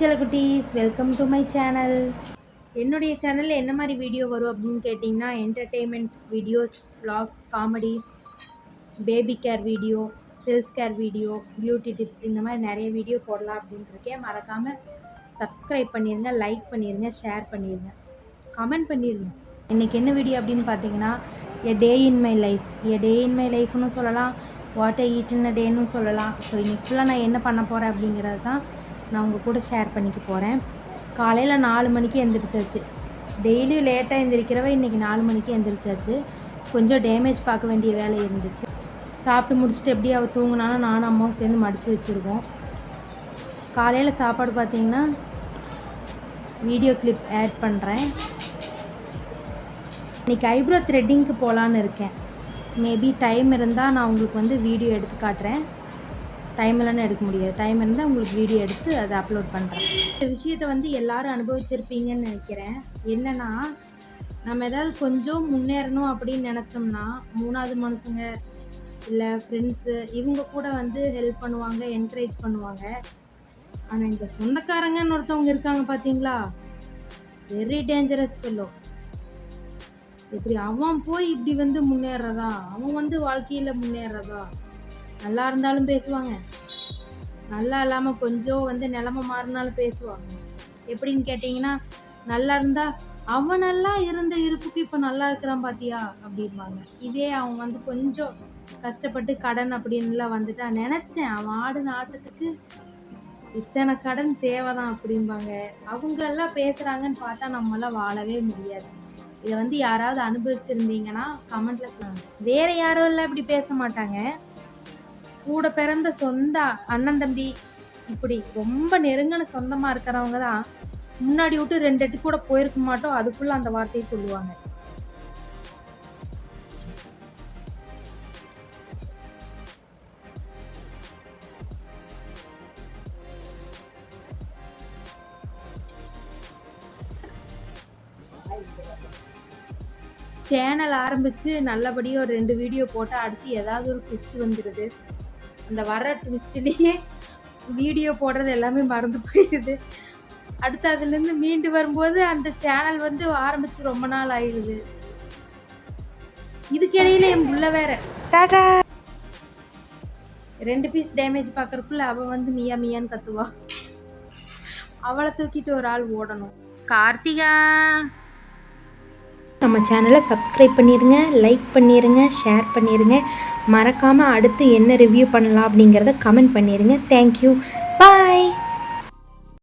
செல்லக்குட்டீஸ் welcome to my channel என்னுடைய சேனலில் என்ன மாதிரி வீடியோ வரும் அப்படின்னு கேட்டிங்கன்னா entertainment videos vlogs comedy baby care video self care video beauty tips இந்த மாதிரி நிறைய வீடியோ போடலாம் அப்படின்ட்டு இருக்கேன். மறக்காமல் சப்ஸ்கிரைப் பண்ணிடுங்க லைக் பண்ணிடுங்க ஷேர் பண்ணிடுங்க கமெண்ட் பண்ணிடுங்க இன்றைக்கி என்ன வீடியோ அப்படின்னு பார்த்தீங்கன்னா a day in my life a day in my லைஃப்னு சொல்லலாம். வாட் ஐ ஈட் இன் டேன்னு சொல்லலாம். ஸோ இன்றைக்கி ஃபுல்லாக நான் என்ன பண்ண போகிறேன் அப்படிங்கிறது தான் நான் உங்கள் கூட ஷேர் பண்ணிக்க போகிறேன் காலையில் நாலு மணிக்கு எந்திரிச்சாச்சு. டெய்லியும் லேட்டாக எந்திரிக்கிறவ இன்றைக்கி நாலு மணிக்கு எந்திரிச்சாச்சு. கொஞ்சம் டேமேஜ் பார்க்க வேண்டிய வேலை இருந்துச்சு. சாப்பிட்டு முடிச்சுட்டு எப்படி அவள் தூங்கினாலும் நானும் அம்மாவும் சேர்ந்து மடித்து வச்சுருக்கோம் காலையில் சாப்பாடு பார்த்தீங்கன்னா வீடியோ கிளிப் ஆட் பண்ணுறேன் இன்றைக்கி ஐப்ரோ த்ரெட்டிங்க்கு போகலான்னு இருக்கேன். மேபி டைம் இருந்தால் நான் உங்களுக்கு வந்து வீடியோ எடுத்து காட்டுறேன். டைம் இல்லைன்னு எடுக்க முடியாது. டைம் இருந்தால் உங்களுக்கு வீடியோ எடுத்து அதை அப்லோட் பண்ணுறேன் இந்த விஷயத்தை வந்து எல்லாரும் அனுபவிச்சிருப்பீங்கன்னு நினைக்கிறேன். என்னென்னா நம்ம ஏதாவது கொஞ்சம் முன்னேறணும் அப்படின்னு நினச்சோம்னா மூணாவது மனுஷங்க இல்லை ஃப்ரெண்ட்ஸு இவங்க கூட வந்து ஹெல்ப் பண்ணுவாங்க என்கரேஜ் பண்ணுவாங்க. ஆனால் இந்த சொந்தக்காரங்கன்னு ஒருத்தவங்க இருக்காங்க பார்த்தீங்களா வெரி டேஞ்சரஸ் ஃபெல்லோ இப்படி அவன் போய் இப்படி வந்து முன்னேறதா அவன் வந்து வாழ்க்கையில் முன்னேறதா நல்லா இருந்தாலும் பேசுவாங்க. நல்லா இல்லாமல் கொஞ்சம் வந்து நிலமை மாறினாலும் பேசுவாங்க. எப்படின்னு கேட்டிங்கன்னா நல்லா இருந்தா அவன் நல்லா இருந்த இருப்புக்கு இப்போ நல்லா இருக்கிறான் பாத்தியா? அப்படிம்பாங்க. இதே அவன் வந்து கொஞ்சம் கஷ்டப்பட்டு கடன் அப்படின்லாம் வந்துட்டா நினச்சேன் அவன் ஆடின ஆட்டத்துக்கு இத்தனை கடன் தேவைதான் அப்படிம்பாங்க. அவங்க எல்லாம் பேசுகிறாங்கன்னு பார்த்தா நம்மளாம் வாழவே முடியாது. இதை வந்து யாராவது அனுபவிச்சிருந்தீங்கன்னா கமெண்ட்ல சொல்லுவாங்க வேற யாரும் இல்லை இப்படி பேச மாட்டாங்க. கூட பிறந்த சொந்த அண்ணன் தம்பி இப்படி ரொம்ப நெருங்கின சொந்தமா இருக்கிறவங்க தான் முன்னாடி விட்டு ரெண்டு எட்டு கூட போயிருக்க மாட்டோம். அதுக்குள்ள அந்த வார்த்தையை சொல்லுவாங்க. சேனல் ஆரம்பித்து நல்லபடியாக ஒரு ரெண்டு வீடியோ போட்டால் அடுத்து ஏதாவது ஒரு ட்விஸ்ட் வந்துடுது அந்த வர ட்விஸ்ட்லேயே வீடியோ போடுறது எல்லாமே மறந்து போயிடுது அடுத்து அதுலேருந்து மீண்டு வரும்போது அந்த சேனல் வந்து ஆரம்பித்து ரொம்ப நாள் ஆயிடுது இதுக்கிடையில என் புள்ள வேற. டாடா. ரெண்டு பீஸ் டேமேஜ் பார்க்கறக்குள்ள அவள் வந்து மியா மியான்னு கத்துவா. அவளை தூக்கிட்டு ஒரு ஆள் ஓடணும். கார்த்திகா! நம்ம சேனலை சப்ஸ்கிரைப் பண்ணிடுங்க லைக் பண்ணிடுங்க ஷேர் பண்ணிடுங்க மறக்காமல் அடுத்து என்ன ரிவ்யூ பண்ணலாம் அப்படிங்கிறத கமெண்ட் பண்ணிடுங்க தேங்க்யூ